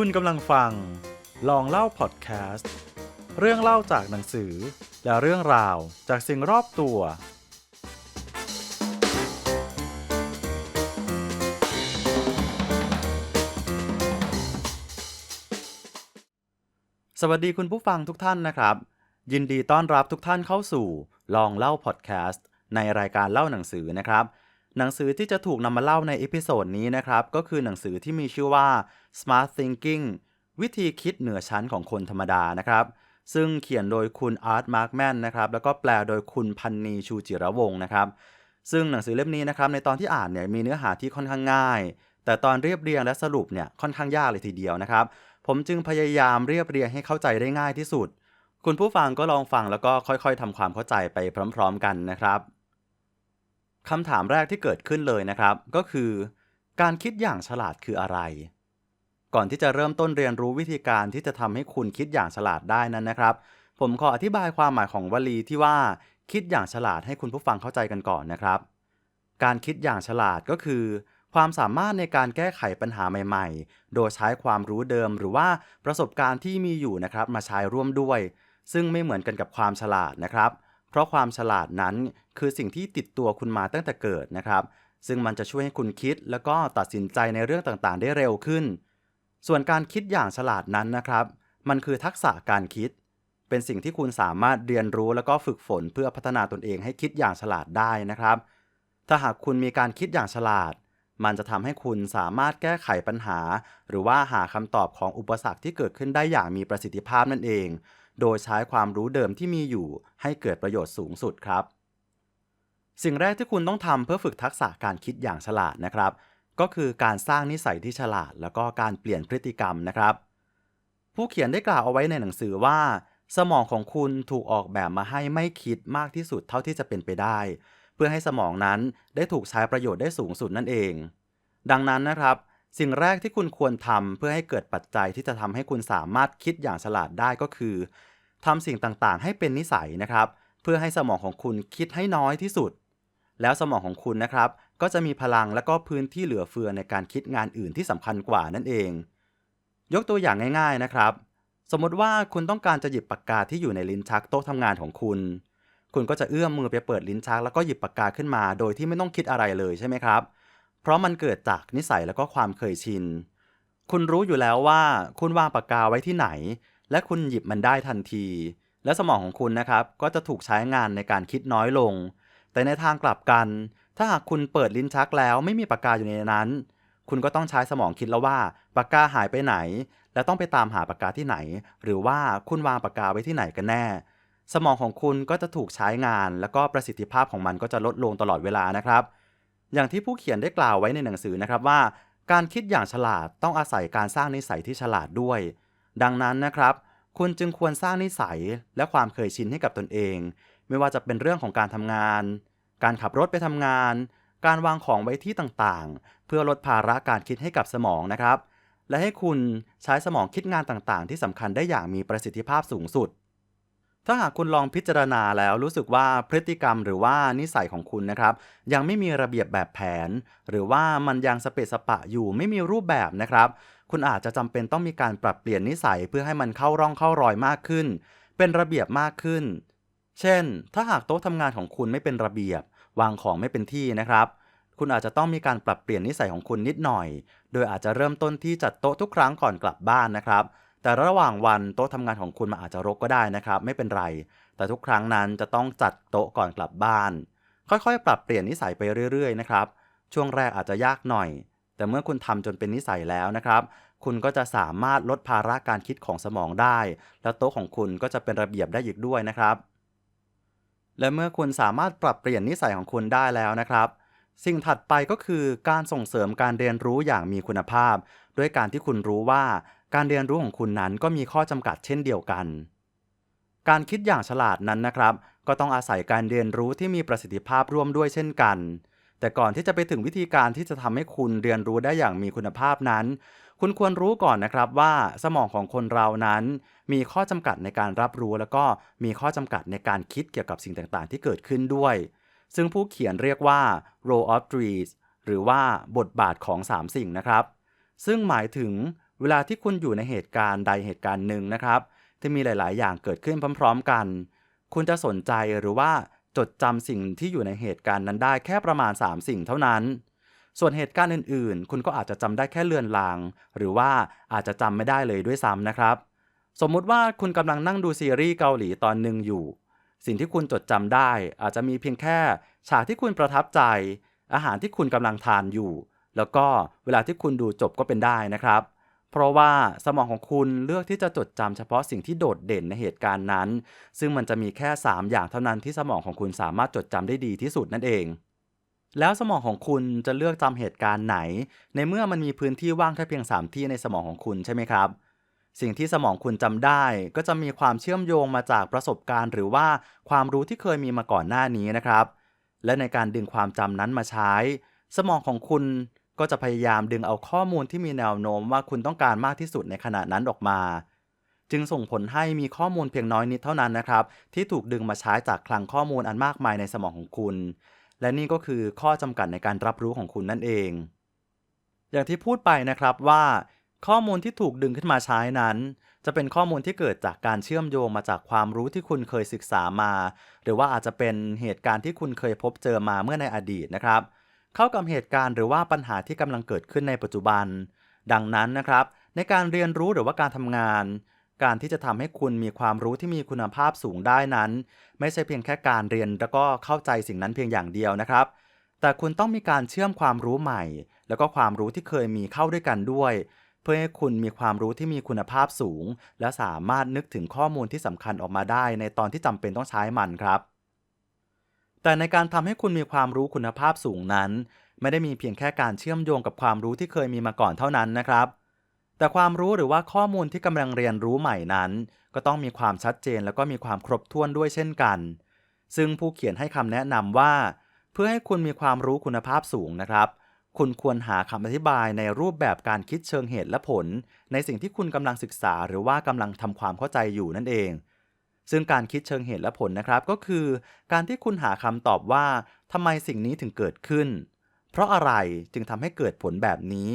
คุณกำลังฟัง ลองเล่าพอดแคสต์ เรื่องเล่าจากหนังสือ และเรื่องราวจากสิ่งรอบตัว สวัสดีคุณผู้ฟังทุกท่านนะครับ ยินดีต้อนรับทุกท่านเข้าสู่ลองเล่าพอดแคสต์ในรายการเล่าหนังสือนะครับ หนังสือที่จะถูกนำมาเล่าในเอพิโซดนี้นะครับ ก็คือหนังสือที่มีชื่อว่า Smart Thinking วิธีคิดเหนือชั้นของคนธรรมดานะครับ ซึ่งเขียนโดยคุณอาร์ตมาร์กแมนนะครับแล้วก็แปลโดยคุณพันนีชูจิระวงศ์นะครับซึ่งหนังสือเล่มนี้นะครับในตอนที่อ่านเนี่ยมีเนื้อหาที่ค่อนข้างง่าย แต่ตอนเรียบเรียงและสรุปเนี่ยค่อนข้างยากเลยทีเดียวนะครับ ผมจึงพยายามเรียบเรียงให้เข้าใจได้ง่ายที่สุด คุณผู้ฟังก็ลองฟังแล้วก็ค่อยๆทำความเข้าใจไปพร้อม ๆ กันนะครับคำถามแรกที่เกิดขึ้นเลยนะครับ ก็คือ การคิดอย่างฉลาดคืออะไร ก่อนที่จะเริ่มต้นเรียนรู้วิธีการที่จะทำให้คุณคิดอย่างฉลาดได้นั้นนะครับ ผมขออธิบายความหมายของวลีที่ว่า คิดอย่างฉลาดให้คุณผู้ฟังเข้าใจกันก่อนนะครับ การคิดอย่างฉลาดก็คือ ความสามารถในการแก้ไขปัญหาใหม่ ๆ โดยใช้ความรู้เดิมหรือว่าประสบการณ์ที่มีอยู่นะครับมาใช้ร่วมด้วย ซึ่งไม่เหมือนกันกับความฉลาดนะครับ เพราะความฉลาดนั้นคือสิ่งที่ติดตัวคุณมาตั้งแต่เกิดนะครับ ซึ่งมันจะช่วยให้คุณคิด แล้วก็ตัดสินใจในเรื่องต่างๆ ได้เร็วขึ้น ส่วนการคิดอย่างฉลาดนั้นนะครับ มันคือทักษะการคิด เป็นสิ่งที่คุณสามารถเรียนรู้แล้วก็ฝึกฝนเพื่อพัฒนาตนเองให้คิดอย่างฉลาดได้นะครับ ถ้าหากคุณมีการคิดอย่างฉลาด มันจะทำให้คุณสามารถแก้ไขปัญหา หรือว่าหาคำตอบของอุปสรรคที่เกิดขึ้นได้อย่างมีประสิทธิภาพนั่นเอง โดยใช้ความรู้เดิมที่มีอยู่ ให้เกิดประโยชน์สูงสุดครับ สิ่งแรกที่คุณต้องทำเพื่อฝึกทักษะการคิดอย่างฉลาดนะครับ ก็คือการสร้างนิสัยที่ฉลาด แล้วก็การเปลี่ยนพฤติกรรมนะครับ ผู้เขียนได้กล่าวเอาไว้ในหนังสือว่า สมองของคุณถูกออกแบบมาให้ไม่คิดมากที่สุดเท่าที่จะเป็นไปได้ เพื่อให้สมองนั้นได้ถูกใช้ประโยชน์ได้สูงสุดนั่นเอง ดังนั้นนะครับ สิ่งแรกที่คุณควรทำเพื่อให้เกิดปัจจัยที่จะทำให้คุณสามารถคิดอย่างฉลาดได้ก็คือทำสิ่งต่างๆ ให้เป็นนิสัยนะครับ เพื่อให้สมองของคุณคิดให้น้อยที่สุด แล้วสมองของคุณนะครับ ก็จะมีพลังและก็พื้นที่เหลือเฟือในการคิดงานอื่นที่สำคัญกว่านั่นเอง ยกตัวอย่างง่าย ๆนะครับ สมมติว่าคุณต้องการจะหยิบปากกาที่อยู่ในลิ้นชักโต๊ะทำงานของคุณ คุณก็จะเอื้อมมือไปเปิดลิ้นชัก แล้วก็หยิบปากกาขึ้นมา โดยที่ไม่ต้องคิดอะไรเลยใช่ไหมครับ เพราะมันเกิดจากนิสัยแล้วก็ความเคยชิน คุณรู้อยู่แล้วว่า คุณวางปากกาไว้ที่ไหน และคุณหยิบมันได้ทันที และสมองของคุณนะครับก็จะถูกใช้งานในการคิดน้อยลง แต่ในทางกลับกัน ถ้าหากคุณเปิดลิ้นชักแล้วไม่มีปากกาอยู่ในนั้น คุณก็ต้องใช้สมองคิดแล้วว่าปากกาหายไปไหน และต้องไปตามหาปากกาที่ไหน หรือว่าคุณวางปากกาไว้ที่ไหนกันแน่ สมองของคุณก็จะถูกใช้งาน แล้วก็ประสิทธิภาพของมันก็จะลดลงตลอดเวลานะครับ อย่างที่ผู้เขียนได้กล่าวไว้ในหนังสือนะครับว่า การคิดอย่างฉลาดต้องอาศัยการสร้างนิสัยที่ฉลาดด้วย ดังนั้นนะครับ คุณจึงควรสร้างนิสัยและความเคยชินให้กับตนเอง ไม่ว่าจะเป็นเรื่องของการทำงาน การขับรถไปทำงาน การวางของไว้ที่ต่างๆ เพื่อลดภาระการคิดให้กับสมองนะครับ และให้คุณใช้สมองคิดงานต่างๆ ที่สำคัญได้อย่างมีประสิทธิภาพสูงสุด ถ้าหากคุณลองพิจารณาแล้วรู้สึกว่าพฤติกรรมหรือว่านิสัยของคุณนะครับ ยังไม่มีระเบียบแบบแผน หรือว่ามันยังสเปะสปะอยู่ไม่มีรูปแบบนะครับคุณอาจจะจำเป็นต้องมีการปรับเปลี่ยนนิสัยเพื่อให้มันเข้าร่องเข้ารอยมากขึ้น เป็นระเบียบมากขึ้น เช่น ถ้าหากโต๊ะทำงานของคุณไม่เป็นระเบียบ วางของไม่เป็นที่นะครับ คุณอาจจะต้องมีการปรับเปลี่ยนนิสัยของคุณนิดหน่อย โดยอาจจะเริ่มต้นที่จัดโต๊ะทุกครั้งก่อนกลับบ้านนะครับ แต่ระหว่างวันโต๊ะทำงานของคุณมันอาจจะรกก็ได้นะครับ ไม่เป็นไร แต่ทุกครั้งนั้นจะต้องจัดโต๊ะก่อนกลับบ้าน ค่อยๆ ปรับเปลี่ยนนิสัยไปเรื่อยๆนะครับช่วงแรกอาจจะยากหน่อย แต่เมื่อคุณทำจนเป็นนิสัยแล้วนะครับ คุณก็จะสามารถลดภาระการคิดของสมองได้ แล้วโต๊ะของคุณก็จะเป็นระเบียบได้อีกด้วยนะครับ และเมื่อคุณสามารถปรับเปลี่ยนนิสัยของคุณได้แล้วนะครับ สิ่งถัดไปก็คือการส่งเสริมการเรียนรู้อย่างมีคุณภาพ ด้วยการที่คุณรู้ว่า การเรียนรู้ของคุณนั้นก็มีข้อจำกัดเช่นเดียวกัน การคิดอย่างฉลาดนั้นนะครับ ก็ต้องอาศัยการเรียนรู้ที่มีประสิทธิภาพร่วมด้วยเช่นกัน แต่ก่อนที่จะไปถึงวิธีการที่จะทำให้คุณเรียนรู้ได้อย่างมีคุณภาพนั้น คุณควรรู้ก่อนนะครับว่าสมองของคนเรานั้น มีข้อจำกัดในการรับรู้ แล้วก็มีข้อจำกัดในการคิดเกี่ยวกับสิ่งต่างๆ ที่เกิดขึ้นด้วย ซึ่งผู้เขียนเรียกว่า role of threes หรือว่าบทบาทของ 3 สิ่งนะครับ ซึ่งหมายถึงเวลาที่คุณอยู่ในเหตุการณ์ใดเหตุการณ์หนึ่งนะครับ ที่มีหลาย ๆ อย่างเกิดขึ้นพร้อม ๆ กัน คุณจะสนใจหรือว่า จดจำสิ่งที่อยู่ในเหตุการณ์นั้นได้แค่ประมาณ 3 สิ่งเท่านั้น ส่วนเหตุการณ์อื่นๆ คุณก็อาจจะจำได้แค่เลือนลาง หรือว่าอาจจะจำไม่ได้เลยด้วยซ้ำนะครับ สมมุติว่าคุณกำลังนั่งดูซีรีส์เกาหลีตอนหนึ่งอยู่ สิ่งที่คุณจดจำได้ อาจจะมีเพียงแค่ฉากที่คุณประทับใจ อาหารที่คุณกำลังทานอยู่ แล้วก็เวลาที่คุณดูจบก็เป็นได้นะครับ เพราะว่าสมองของคุณเลือกที่จะจดจำเฉพาะสิ่งที่โดดเด่นในเหตุการณ์นั้น ซึ่งมันจะมีแค่ 3 อย่างเท่านั้นที่สมองของคุณสามารถจดจำได้ดีที่สุดนั่นเอง แล้วสมองของคุณจะเลือกจำเหตุการณ์ไหน ในเมื่อมันมีพื้นที่ว่างแค่เพียง 3 ที่ในสมองของคุณใช่ไหมครับ สิ่งที่สมองคุณจำได้ ก็จะมีความเชื่อมโยงมาจากประสบการณ์ หรือว่าความรู้ที่เคยมีมาก่อนหน้านี้นะครับ และในการดึงความจำนั้นมาใช้ สมองของคุณ ก็จะพยายามดึงเอาข้อมูลที่มีแนวโน้มว่าคุณต้องการมากที่สุดในขณะนั้นออกมา จึงส่งผลให้มีข้อมูลเพียงน้อยนิดเท่านั้นนะครับ ที่ถูกดึงมาใช้จากคลังข้อมูลอันมากมายในสมองของคุณ และนี่ก็คือข้อจำกัดในการรับรู้ของคุณนั่นเอง อย่างที่พูดไปนะครับว่า ข้อมูลที่ถูกดึงขึ้นมาใช้นั้น จะเป็นข้อมูลที่เกิดจากการเชื่อมโยงมาจากความรู้ที่คุณเคยศึกษามา หรือว่าอาจจะเป็นเหตุการณ์ที่คุณเคยพบเจอมาเมื่อในอดีตนะครับเข้ากับเหตุการณ์หรือว่าปัญหาที่กำลังเกิดขึ้นในปัจจุบัน ดังนั้นนะครับ ในการเรียนรู้หรือว่าการทำงาน การที่จะทำให้คุณมีความรู้ที่มีคุณภาพสูงได้นั้น ไม่ใช่เพียงแค่การเรียนแล้วก็เข้าใจสิ่งนั้นเพียงอย่างเดียวนะครับ แต่คุณต้องมีการเชื่อมความรู้ใหม่ แล้วก็ความรู้ที่เคยมีเข้าด้วยกันด้วย เพื่อให้คุณมีความรู้ที่มีคุณภาพสูง และสามารถนึกถึงข้อมูลที่สำคัญออกมาได้ ในตอนที่จำเป็นต้องใช้มันครับ แต่ในการทำให้คุณมีความรู้คุณภาพสูงนั้น ไม่ได้มีเพียงแค่การเชื่อมโยงกับความรู้ที่เคยมีมาก่อนเท่านั้นนะครับ แต่ความรู้หรือว่าข้อมูลที่กำลังเรียนรู้ใหม่นั้น ก็ต้องมีความชัดเจนแล้วก็มีความครบถ้วนด้วยเช่นกัน ซึ่งผู้เขียนให้คำแนะนำว่า เพื่อให้คุณมีความรู้คุณภาพสูงนะครับ คุณควรหาคำอธิบายในรูปแบบการคิดเชิงเหตุและผล ในสิ่งที่คุณกำลังศึกษา หรือว่ากำลังทำความเข้าใจอยู่นั่นเอง ซึ่งการคิดเชิงเหตุและผลนะครับก็คือ การที่คุณหาคำตอบว่าทำไมสิ่งนี้ถึงเกิดขึ้น เพราะอะไรจึงทำให้เกิดผลแบบนี้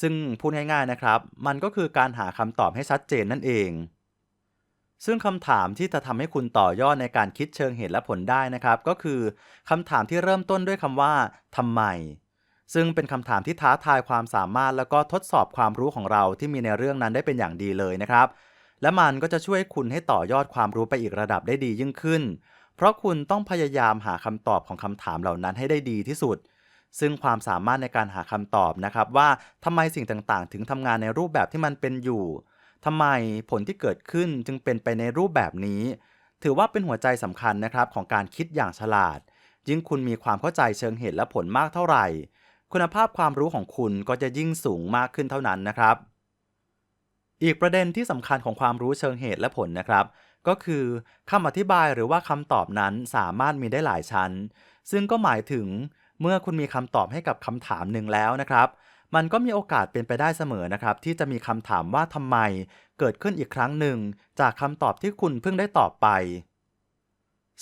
ซึ่งพูดง่ายๆนะครับ มันก็คือการหาคำตอบให้ชัดเจนนั่นเอง ซึ่งคำถามที่จะทำให้คุณต่อยอดในการคิดเชิงเหตุและผลได้นะครับ ก็คือคำถามที่เริ่มต้นด้วยคำว่าทำไม ซึ่งเป็นคำถามที่ท้าทายความสามารถ แล้วก็ทดสอบความรู้ของเราที่มีในเรื่องนั้นได้เป็นอย่างดีเลยนะครับ และมันก็จะช่วยคุณให้ต่อยอดความรู้ไปอีกระดับได้ดียิ่งขึ้น เพราะคุณต้องพยายามหาคำตอบของคำถามเหล่านั้นให้ได้ดีที่สุด ซึ่งความสามารถในการหาคำตอบนะครับว่าทำไมสิ่งต่างๆ ถึงทำงานในรูปแบบที่มันเป็นอยู่ทำไมผลที่เกิดขึ้นจึงเป็นไปในรูปแบบนี้ ถือว่าเป็นหัวใจสำคัญนะครับของการคิดอย่างฉลาด ยิ่งคุณมีความเข้าใจเชิงเหตุและผลมากเท่าไหร่ คุณภาพความรู้ของคุณก็จะยิ่งสูงมากขึ้นเท่านั้นนะครับ อีกประเด็นที่สำคัญของความรู้เชิงเหตุและผลนะครับ ก็คือคำอธิบายหรือว่าคำตอบนั้นสามารถมีได้หลายชั้น ซึ่งก็หมายถึงเมื่อคุณมีคำตอบให้กับคำถามหนึ่งแล้วนะครับ มันก็มีโอกาสเป็นไปได้เสมอนะครับ ที่จะมีคำถามว่าทำไม เกิดขึ้นอีกครั้งหนึ่ง จากคำตอบที่คุณเพิ่งได้ตอบไป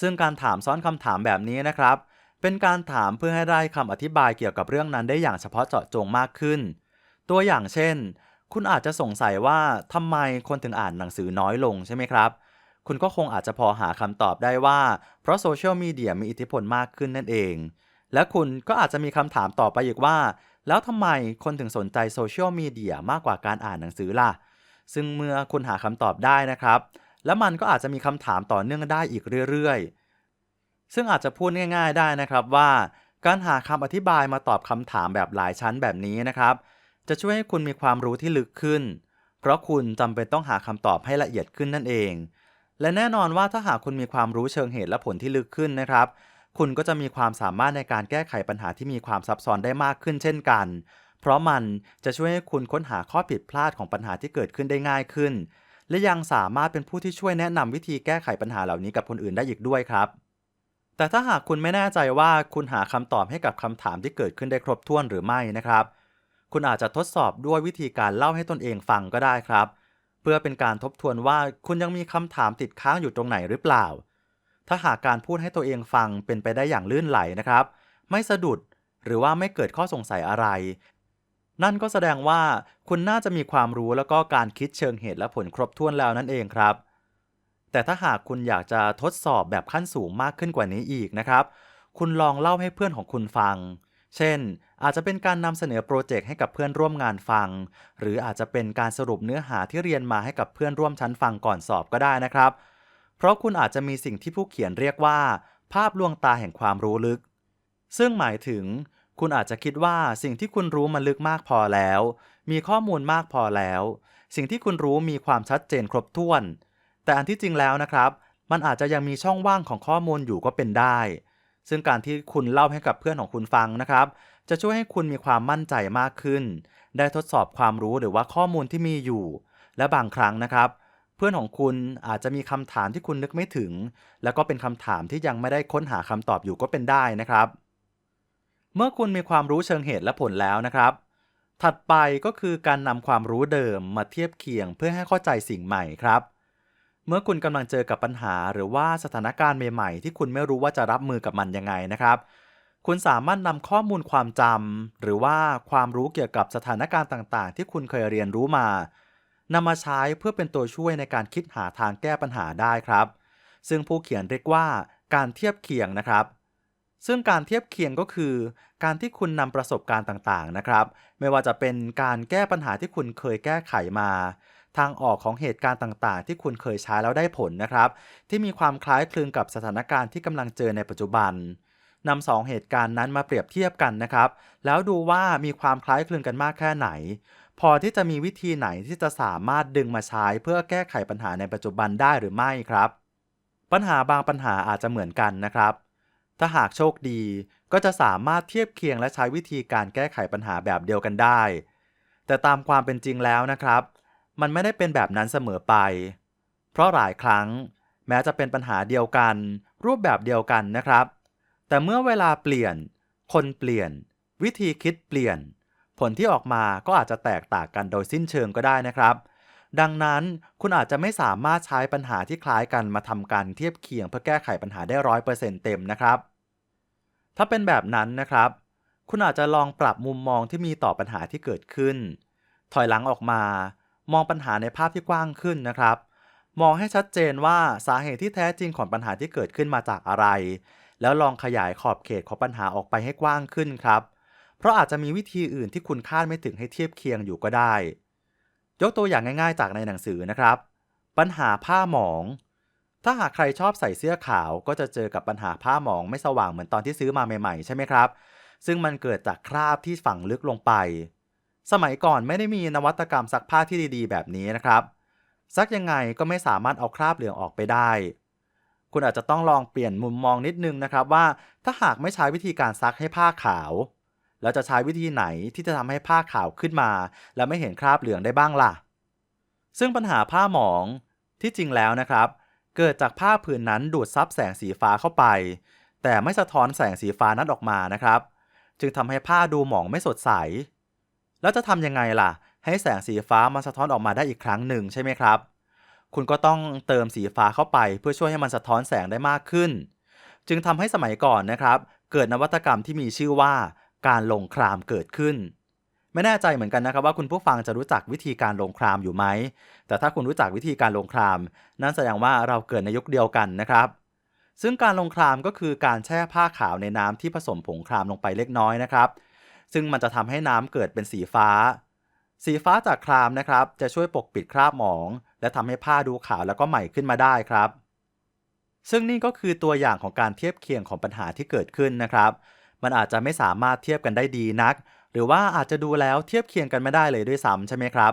ซึ่งการถามซ้อนคำถามแบบนี้นะครับ เป็นการถามเพื่อให้ได้คำอธิบายเกี่ยวกับเรื่องนั้นได้อย่างเฉพาะเจาะจงมากขึ้น ตัวอย่างเช่น คุณอาจจะสงสัยว่าทำไมคนถึงอ่านหนังสือน้อยลงใช่ไหมครับ คุณก็คงอาจจะพอหาคำตอบได้ว่า เพราะโซเชียลมีเดียมีอิทธิพลมากขึ้นนั่นเอง และคุณก็อาจจะมีคำถามต่อไปอีกว่า แล้วทำไมคนถึงสนใจโซเชียลมีเดียมากกว่าการอ่านหนังสือล่ะ ซึ่งเมื่อคุณหาคำตอบได้นะครับ แล้วมันก็อาจจะมีคำถามต่อเนื่องได้อีกเรื่อยๆ ซึ่งอาจจะพูดง่าย ๆ ได้นะครับว่า การหาคำอธิบายมาตอบคำถามแบบหลายชั้นแบบนี้นะครับ จะช่วยให้คุณมีความรู้ที่ลึกขึ้น เพราะคุณจำเป็นต้องหาคำตอบให้ละเอียดขึ้นนั่นเอง และแน่นอนว่าถ้าหากคุณมีความรู้เชิงเหตุและผลที่ลึกขึ้นนะครับ คุณก็จะมีความสามารถในการแก้ไขปัญหาที่มีความซับซ้อนได้มากขึ้นเช่นกัน เพราะมันจะช่วยให้คุณค้นหาข้อผิดพลาดของปัญหาที่เกิดขึ้นได้ง่ายขึ้น และยังสามารถเป็นผู้ที่ช่วยแนะนำวิธีแก้ไขปัญหาเหล่านี้กับคนอื่นได้อีกด้วยครับแต่ถ้าหากคุณไม่แน่ใจว่าคุณหาคำตอบให้กับคำถามที่เกิดขึ้นได้ครบถ้วนหรือไม่นะครับ คุณอาจจะทดสอบด้วยวิธีการเล่าให้ตนเองฟังก็ได้ครับ เพื่อเป็นการทบทวนว่าคุณยังมีคำถามติดค้างอยู่ตรงไหนหรือเปล่า ถ้าหากการพูดให้ตัวเองฟังเป็นไปได้อย่างลื่นไหลนะครับ ไม่สะดุดหรือว่าไม่เกิดข้อสงสัยอะไร นั่นก็แสดงว่าคุณน่าจะมีความรู้แล้วก็การคิดเชิงเหตุและผลครบถ้วนแล้วนั่นเองครับ แต่ถ้าหากคุณอยากจะทดสอบแบบขั้นสูงมากขึ้นกว่านี้อีกนะครับ คุณลองเล่าให้เพื่อนของคุณฟัง เช่น อาจจะเป็นการนำเสนอโปรเจกต์ให้กับเพื่อนร่วมงานฟัง หรืออาจจะเป็นการสรุปเนื้อหาที่เรียนมาให้กับเพื่อนร่วมชั้นฟังก่อนสอบก็ได้นะครับ เพราะคุณอาจจะมีสิ่งที่ผู้เขียนเรียกว่า ภาพลวงตาแห่งความรู้ลึก ซึ่งหมายถึง คุณอาจจะคิดว่าสิ่งที่คุณรู้มันลึกมากพอแล้ว มีข้อมูลมากพอแล้ว สิ่งที่คุณรู้มีความชัดเจนครบถ้วน แต่อันที่จริงแล้วนะครับ มันอาจจะยังมีช่องว่างของข้อมูลอยู่ก็เป็นได้ ซึ่งการที่คุณเล่าให้กับเพื่อนของคุณฟังนะครับ จะช่วยให้คุณมีความมั่นใจมากขึ้น ได้ทดสอบความรู้หรือว่าข้อมูลที่มีอยู่ และบางครั้งนะครับ เพื่อนของคุณอาจจะมีคำถามที่คุณนึกไม่ถึง แล้วก็เป็นคำถามที่ยังไม่ได้ค้นหาคำตอบอยู่ก็เป็นได้นะครับ เมื่อคุณมีความรู้เชิงเหตุและผลแล้วนะครับ ถัดไปก็คือการนำความรู้เดิมมาเทียบเคียงเพื่อให้เข้าใจสิ่งใหม่ครับ เมื่อคุณกำลังเจอกับปัญหาหรือว่าสถานการณ์ใหม่ๆ ที่คุณไม่รู้ว่าจะรับมือกับมันยังไงนะครับ คุณสามารถนำข้อมูลความจำหรือว่าความรู้เกี่ยวกับสถานการณ์ต่างๆ ที่คุณเคยเรียนรู้มานำมาใช้เพื่อเป็นตัวช่วยในการคิดหาทางแก้ปัญหาได้ครับ ซึ่งผู้เขียนเรียกว่าการเทียบเคียงนะครับ ซึ่งการเทียบเคียงก็คือ การที่คุณนำประสบการณ์ต่างๆนะครับ ไม่ว่าจะเป็นการแก้ปัญหาที่คุณเคยแก้ไขมา ทางออกของเหตุการณ์ต่างๆ ที่คุณเคยใช้แล้วได้ผลนะครับ ที่มีความคล้ายคลึงกับสถานการณ์ที่กำลังเจอในปัจจุบันนำสองเหตุการณ์นั้นมาเปรียบเทียบกันนะครับ แล้วดูว่ามีความคล้ายคลึงกันมากแค่ไหน พอที่จะมีวิธีไหนที่จะสามารถดึงมาใช้เพื่อแก้ไขปัญหาในปัจจุบันได้หรือไม่ครับ ปัญหาบางปัญหาอาจจะเหมือนกันนะครับ ถ้าหากโชคดี ก็จะสามารถเทียบเคียงและใช้วิธีการแก้ไขปัญหาแบบเดียวกันได้ แต่ตามความเป็นจริงแล้วนะครับ มันไม่ได้เป็นแบบนั้นเสมอไป เพราะหลายครั้ง แม้จะเป็นปัญหาเดียวกัน รูปแบบเดียวกันนะครับ แต่เมื่อเวลาเปลี่ยน คนเปลี่ยน วิธีคิดเปลี่ยน ผลที่ออกมาก็อาจจะแตกต่างกันโดยสิ้นเชิงก็ได้นะครับ ดังนั้นคุณอาจจะไม่สามารถใช้ปัญหาที่คล้ายกันมาทำการเทียบเคียงเพื่อแก้ไขปัญหาได้ร้อยเปอร์เซ็นต์เต็มนะครับ ถ้าเป็นแบบนั้นนะครับ คุณอาจจะลองปรับมุมมองที่มีต่อปัญหาที่เกิดขึ้น ถอยหลังออกมา มองปัญหาในภาพที่กว้างขึ้นนะครับ มองให้ชัดเจนว่าสาเหตุที่แท้จริงของปัญหาที่เกิดขึ้นมาจากอะไร แล้วลองขยายขอบเขตของปัญหาออกไปให้กว้างขึ้นครับ เพราะอาจจะมีวิธีอื่นที่คุณคาดไม่ถึงให้เทียบเคียงอยู่ก็ได้ ยกตัวอย่างง่าย ๆ จากในหนังสือนะครับ ปัญหาผ้าหมอง ถ้าหากใครชอบใส่เสื้อขาว ก็จะเจอกับปัญหาผ้าหมองไม่สว่างเหมือนตอนที่ซื้อมาใหม่ๆ ใช่ไหมครับ ซึ่งมันเกิดจากคราบที่ฝังลึกลงไป สมัยก่อนไม่ได้มีนวัตกรรมซักผ้าที่ดีๆ แบบนี้นะครับ ซักยังไงก็ไม่สามารถเอาคราบเหลืองออกไปได้ คุณอาจจะต้องลองเปลี่ยนมุมมองนิดนึงนะครับว่าถ้าหากไม่ใช้วิธีการซักให้ผ้าขาว แล้วจะใช้วิธีไหนที่จะทำให้ผ้าขาวขึ้นมา แล้วไม่เห็นคราบเหลืองได้บ้างล่ะ ซึ่งปัญหาผ้าหมองที่จริงแล้วนะครับ เกิดจากผ้าผืนนั้นดูดซับแสงสีฟ้าเข้าไป แต่ไม่สะท้อนแสงสีฟ้านั้นออกมานะครับ จึงทำให้ผ้าดูหมองไม่สดใส แล้วจะทำยังไงล่ะ ให้แสงสีฟ้ามันสะท้อนออกมาได้อีกครั้งหนึ่งใช่ไหมครับ คุณก็ต้องเติมสีฟ้าเข้าไปเพื่อช่วยให้มันสะท้อนแสงได้มากขึ้น จึงทำให้สมัยก่อนนะครับ เกิดนวัตกรรมที่มีชื่อว่า การลงครามเกิดขึ้น ไม่แน่ใจเหมือนกันนะครับว่าคุณผู้ฟังจะรู้จักวิธีการลงครามอยู่ไหม แต่ถ้าคุณรู้จักวิธีการลงคราม นั่นแสดงว่าเราเกิดในยุคเดียวกันนะครับซึ่งการลงครามก็คือการแช่ผ้าขาวในน้ำที่ผสมผงครามลงไปเล็กน้อยนะครับ ซึ่งมันจะทำให้น้ำเกิดเป็นสีฟ้า สีฟ้าจากครามนะครับ จะช่วยปกปิดคราบหมอง และทำให้ผ้าดูขาวแล้วก็ใหม่ขึ้นมาได้ครับ ซึ่งนี่ก็คือตัวอย่างของการเทียบเคียงของปัญหาที่เกิดขึ้นนะครับ มันอาจจะไม่สามารถเทียบกันได้ดีนัก หรือว่าอาจจะดูแล้วเทียบเคียงกันไม่ได้เลยด้วยซ้ำใช่ไหมครับ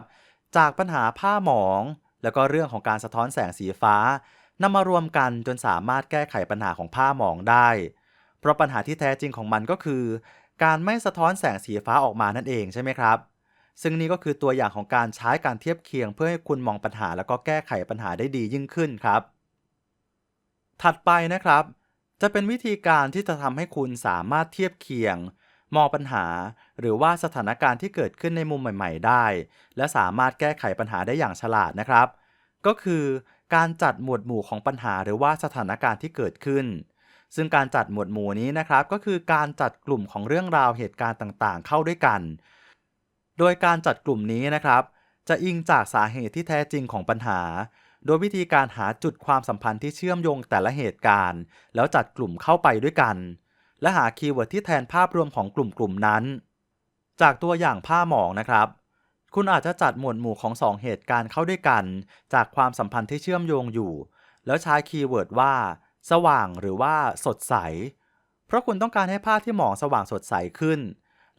จากปัญหาผ้าหมอง แล้วก็เรื่องของการสะท้อนแสงสีฟ้านำมารวมกันจนสามารถแก้ไขปัญหาของผ้าหมองได้ เพราะปัญหาที่แท้จริงของมันก็คือ การไม่สะท้อนแสงสีฟ้าออกมานั่นเองใช่ไหมครับ ซึ่งนี่ก็คือตัวอย่างของการใช้การเทียบเคียงเพื่อให้คุณมองปัญหาแล้วก็แก้ไขปัญหาได้ดียิ่งขึ้นครับ ถัดไปนะครับ จะเป็นวิธีการที่จะทำให้คุณสามารถเทียบเคียง มองปัญหา หรือว่าสถานการณ์ที่เกิดขึ้นในมุมใหม่ ๆ ได้ และสามารถแก้ไขปัญหาได้อย่างฉลาดนะครับ ก็คือการจัดหมวดหมู่ของปัญหาหรือว่าสถานการณ์ที่เกิดขึ้น ซึ่งการจัดหมวดหมู่นี้นะครับก็คือการจัดกลุ่มของเรื่องราวเหตุการณ์ต่างๆ เข้าด้วยกัน โดยการจัดกลุ่มนี้นะครับ จะอิงจากสาเหตุที่แท้จริงของปัญหา โดยวิธีการหาจุดความสัมพันธ์ที่เชื่อมโยงแต่ละเหตุการณ์ แล้วจัดกลุ่มเข้าไปด้วยกัน และหาคีย์เวิร์ดที่แทนภาพรวมของกลุ่มกลุ่มนั้น จากตัวอย่างผ้าหมองนะครับคุณอาจจะจัดหมวดหมู่ของสองเหตุการณ์เข้าด้วยกัน จากความสัมพันธ์ที่เชื่อมโยงอยู่ แล้วใช้คีย์เวิร์ดว่า สว่างหรือว่าสดใส เพราะคุณต้องการให้ภาพที่หมองสว่างสดใสขึ้น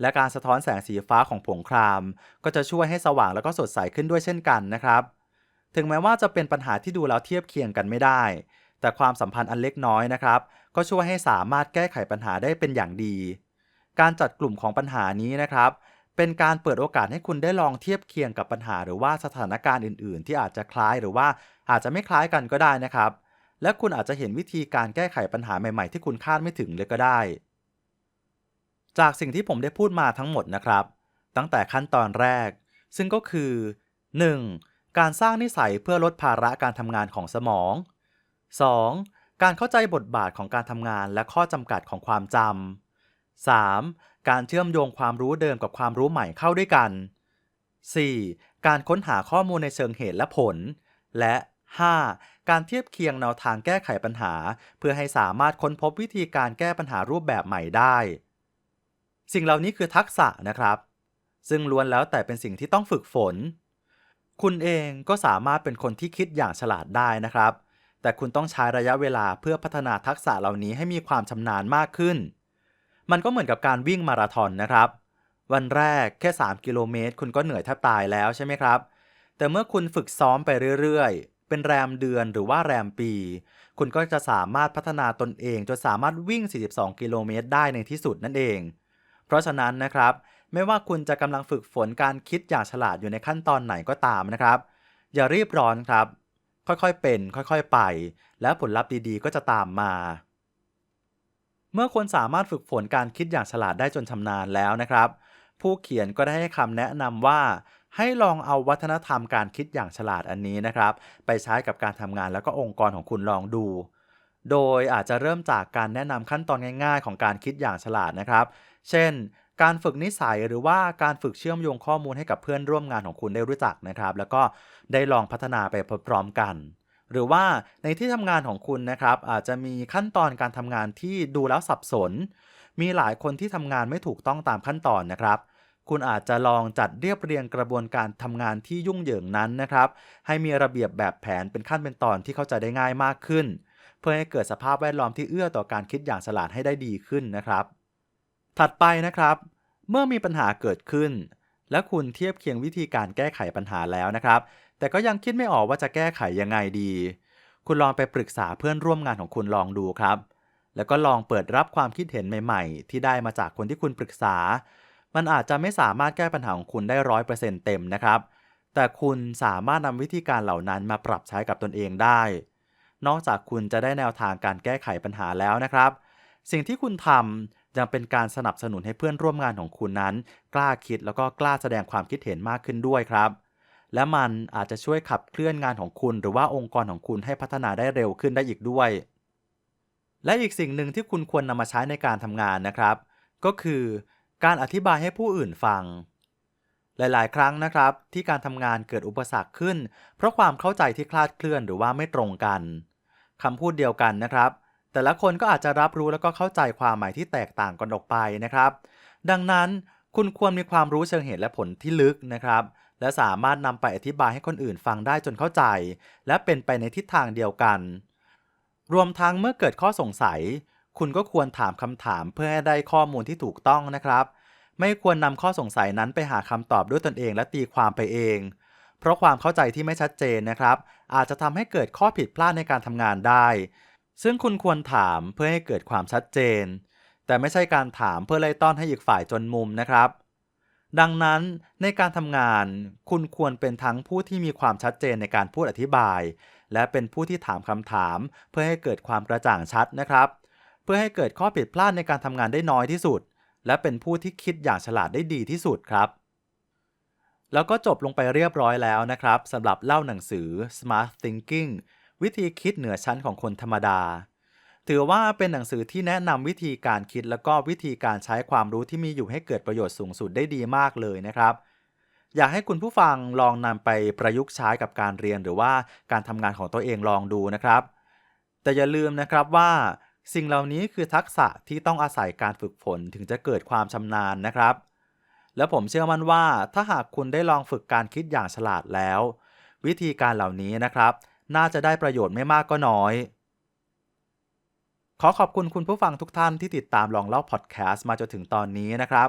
และการสะท้อนแสงสีฟ้าของผงคราม ก็จะช่วยให้สว่างแล้วก็สดใสขึ้นด้วยเช่นกันนะครับ ถึงแม้ว่าจะเป็นปัญหาที่ดูแล้วเทียบเคียงกันไม่ได้ แต่ความสัมพันธ์อันเล็กน้อยนะครับ ก็ช่วยให้สามารถแก้ไขปัญหาได้เป็นอย่างดี การจัดกลุ่มของปัญหานี้นะครับเป็นการเปิดโอกาสให้คุณได้ลองเทียบเคียงกับปัญหา หรือว่าสถานการณ์อื่น ๆ ที่อาจจะคล้ายหรือว่าอาจจะไม่คล้ายกันก็ได้นะครับ และคุณอาจจะเห็นวิธีการแก้ไขปัญหาใหม่ๆ ที่คุณคาดไม่ถึงเลยก็ได้ จากสิ่งที่ผมได้พูดมาทั้งหมดนะครับ ตั้งแต่ขั้นตอนแรก ซึ่งก็คือ 1. การสร้างนิสัยเพื่อลดภาระการทำงานของสมอง 2. การเข้าใจบทบาทของการทำงานและข้อจำกัดของความจำ 3. การเชื่อมโยงความรู้เดิมกับความรู้ใหม่เข้าด้วยกัน 4. การค้นหาข้อมูลในเชิงเหตุและผล และ 5. การเทียบเคียงแนวทางแก้ไขปัญหา เพื่อให้สามารถค้นพบวิธีการแก้ปัญหารูปแบบใหม่ได้ สิ่งเหล่านี้คือทักษะนะครับ ซึ่งล้วนแล้วแต่เป็นสิ่งที่ต้องฝึกฝน คุณเองก็สามารถเป็นคนที่คิดอย่างฉลาดได้นะครับ แต่คุณต้องใช้ระยะเวลาเพื่อพัฒนาทักษะเหล่านี้ให้มีความชำนาญมากขึ้น มันก็เหมือนกับการวิ่งมาราธอนนะครับ วันแรกแค่ 3 กิโลเมตร คุณก็เหนื่อยแทบตายแล้วใช่ไหมครับ แต่เมื่อคุณฝึกซ้อมไปเรื่อยๆ เป็นแรมเดือนหรือว่าแรมปี คุณก็จะสามารถพัฒนาตนเอง จนสามารถวิ่ง 42 กิโลเมตรได้ในที่สุดนั่นเอง เพราะฉะนั้นนะครับ ไม่ว่าคุณจะกำลังฝึกฝนการคิดอย่างฉลาดอยู่ในขั้นตอนไหนก็ตามนะครับ อย่ารีบร้อนครับ ค่อยๆเป็น ค่อยๆไป แล้วผลลัพธ์ดีๆ ก็จะตามมา เมื่อคนสามารถฝึกฝนการคิดอย่างฉลาดได้จนชำนาญแล้วนะครับ ผู้เขียนก็ได้ให้คำแนะนำว่า ให้ลองเอาวัฒนธรรมการคิดอย่างฉลาดอันนี้นะครับ ไปใช้กับการทำงานแล้วก็องค์กรของคุณลองดู โดยอาจจะเริ่มจากการแนะนำขั้นตอนง่าย ๆ ของการคิดอย่างฉลาดนะครับ เช่น การฝึกนิสัยหรือว่าการฝึกเชื่อมโยงข้อมูลให้กับเพื่อนร่วมงานของคุณได้รู้จักนะครับ แล้วก็ได้ลองพัฒนาไปพร้อมๆกันหรือว่าในที่ทำงานของคุณนะครับ อาจจะมีขั้นตอนการทำงานที่ดูแล้วสับสน มีหลายคนที่ทำงานไม่ถูกต้องตามขั้นตอนนะครับ คุณอาจจะลองจัดเรียบเรียงกระบวนการทำงานที่ยุ่งเหยิงนั้นนะครับ ให้มีระเบียบแบบแผนเป็นขั้นเป็นตอนที่เข้าใจได้ง่ายมากขึ้น เพื่อให้เกิดสภาพแวดล้อมที่เอื้อต่อการคิดอย่างฉลาดให้ได้ดีขึ้นนะครับ ถัดไปนะครับ เมื่อมีปัญหาเกิดขึ้น และคุณเทียบเคียงวิธีการแก้ไขปัญหาแล้วนะครับ แต่ก็ยังคิดไม่ออกว่าจะแก้ไขยังไงดี คุณลองไปปรึกษาเพื่อนร่วมงานของคุณลองดูครับ แล้วก็ลองเปิดรับความคิดเห็นใหม่ ๆ ที่ได้มาจากคนที่คุณปรึกษา มันอาจจะไม่สามารถแก้ปัญหาของคุณได้ร้อยเปอร์เซ็นต์เต็มนะครับ แต่คุณสามารถนำวิธีการเหล่านั้นมาปรับใช้กับตนเองได้ นอกจากคุณจะได้แนวทางการแก้ไขปัญหาแล้วนะครับ สิ่งที่คุณทำยังเป็นการสนับสนุนให้เพื่อนร่วมงานของคุณนั้น กล้าคิดแล้วก็กล้าแสดงความคิดเห็นมากขึ้นด้วยครับ และมันอาจจะช่วยขับเคลื่อนงานของคุณ หรือว่าองค์กรของคุณให้พัฒนาได้เร็วขึ้นได้อีกด้วย และอีกสิ่งหนึ่งที่คุณควรนำมาใช้ในการทำงานนะครับ ก็คือ การอธิบายให้ผู้อื่นฟัง หลาย ๆ ครั้งนะครับ ที่การทำงานเกิดอุปสรรคขึ้น เพราะความเข้าใจที่คลาดเคลื่อนหรือว่าไม่ตรงกันคำพูดเดียวกันนะครับ แต่ละคนก็อาจจะรับรู้แล้วก็เข้าใจความหมายที่แตกต่างกันออกไปนะครับ ดังนั้นคุณควรมีความรู้เชิงเหตุและผลที่ลึกนะครับ และสามารถนำไปอธิบายให้คนอื่นฟังได้จนเข้าใจ และเป็นไปในทิศทางเดียวกัน รวมทั้งเมื่อเกิดข้อสงสัย คุณก็ควรถามคำถามเพื่อให้ได้ข้อมูลที่ถูกต้องนะครับ ไม่ควรนำข้อสงสัยนั้นไปหาคำตอบด้วยตนเองและตีความไปเอง เพราะความเข้าใจที่ไม่ชัดเจนนะครับ อาจจะทำให้เกิดข้อผิดพลาดในการทำงานได้ ซึ่งคุณควรถามเพื่อให้เกิดความชัดเจน แต่ไม่ใช่การถามเพื่อไล่ต้อนให้อีกฝ่ายจนมุมนะครับ ดังนั้นในการทำงาน คุณควรเป็นทั้งผู้ที่มีความชัดเจนในการพูดอธิบาย และเป็นผู้ที่ถามคำถาม เพื่อให้เกิดความกระจ่างชัดนะครับ เพื่อให้เกิดข้อผิดพลาดในการทำงานได้น้อยที่สุด และเป็นผู้ที่คิดอย่างฉลาดได้ดีที่สุดครับ แล้วก็จบลงไปเรียบร้อยแล้วนะครับสำหรับเล่าหนังสือ Smart Thinking วิธีคิดเหนือชั้นของคนธรรมดา ถือว่าเป็นหนังสือที่แนะนำวิธีการคิดแล้วก็วิธีการใช้ความรู้ที่มีอยู่ให้เกิดประโยชน์สูงสุดได้ดีมากเลยนะครับอยากให้คุณผู้ฟังลองนำไปประยุกต์ใช้กับการเรียนหรือว่าการทำงานของตัวเองลองดูนะครับ แต่อย่าลืมนะครับว่า สิ่งเหล่านี้คือทักษะที่ต้องอาศัยการฝึกฝนถึงจะเกิดความชำนาญนะครับ และผมเชื่อมั่นว่าถ้าหากคุณได้ลองฝึกการคิดอย่างฉลาดแล้ว วิธีการเหล่านี้นะครับ น่าจะได้ประโยชน์ไม่มากก็น้อย ขอขอบคุณคุณผู้ฟังทุกท่านที่ติดตามลองเล่าพอดแคสต์มาจนถึงตอนนี้นะครับ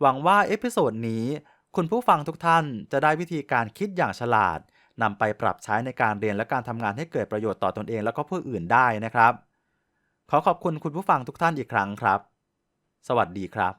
หวังว่าเอพิโซดนี้คุณผู้ฟังทุกท่านจะได้วิธีการคิดอย่างฉลาดนำไปปรับใช้ในการเรียนและการทำงานให้เกิดประโยชน์ต่อตอนเอง และก็ผู้อื่นได้นะครับ ขอขอบคุณคุณผู้ฟังทุกท่านอีกครั้งครับ สวัสดีครับ